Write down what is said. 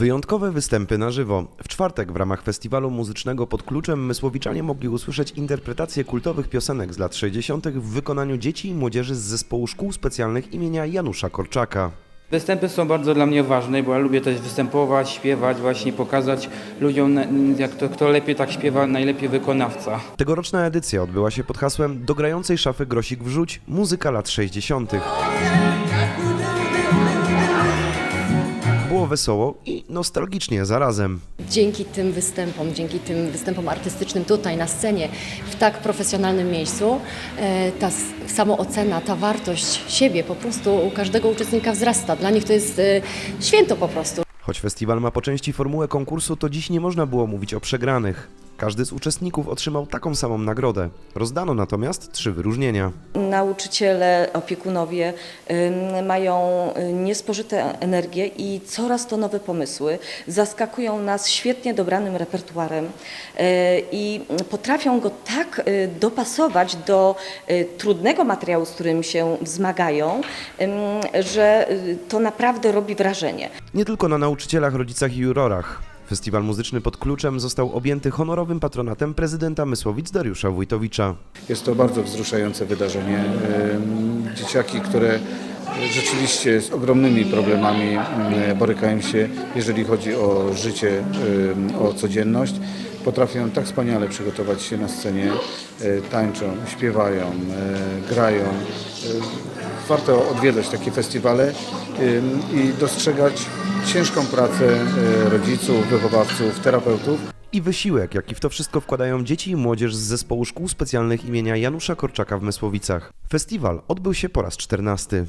Wyjątkowe występy na żywo. W czwartek w ramach festiwalu muzycznego pod kluczem Mysłowiczanie mogli usłyszeć interpretacje kultowych piosenek z lat 60. w wykonaniu dzieci i młodzieży z zespołu szkół specjalnych imienia Janusza Korczaka. Występy są bardzo dla mnie ważne, bo ja lubię też występować, śpiewać, właśnie pokazać ludziom, jak to, kto lepiej tak śpiewa, najlepiej wykonawca. Tegoroczna edycja odbyła się pod hasłem Do grającej szafy grosik wrzuć muzyka lat 60. wesoło i nostalgicznie zarazem. Dzięki tym występom, dzięki tym występom artystycznym tutaj na scenie, w tak profesjonalnym miejscu, e, ta samoocena, ta wartość siebie po prostu u każdego uczestnika wzrasta. Dla nich to jest e, święto po prostu. Choć festiwal ma po części formułę konkursu, to dziś nie można było mówić o przegranych. Każdy z uczestników otrzymał taką samą nagrodę. Rozdano natomiast trzy wyróżnienia. Nauczyciele, opiekunowie ym, mają y, niespożyte energię i coraz to nowe pomysły. Zaskakują nas świetnie dobranym repertuarem y, i potrafią go tak y, dopasować do y, trudnego materiału, z którym się wzmagają, ym, że y, to naprawdę robi wrażenie. Nie tylko na nauczycielach, rodzicach i jurorach. Festiwal muzyczny pod kluczem został objęty honorowym patronatem prezydenta Mysłowic Dariusza Wójtowicza. Jest to bardzo wzruszające wydarzenie. Dzieciaki, które rzeczywiście z ogromnymi problemami borykają się, jeżeli chodzi o życie, o codzienność, potrafią tak wspaniale przygotować się na scenie, y, tańczą, śpiewają, y, grają. Warto odwiedzać takie festiwale i dostrzegać ciężką pracę y, rodziców, wychowawców, terapeutów. I wysiłek, jaki w to wszystko wkładają dzieci i młodzież z zespołu szkół specjalnych imienia Janusza Korczaka w Mysłowicach. Festiwal odbył się po raz czternasty.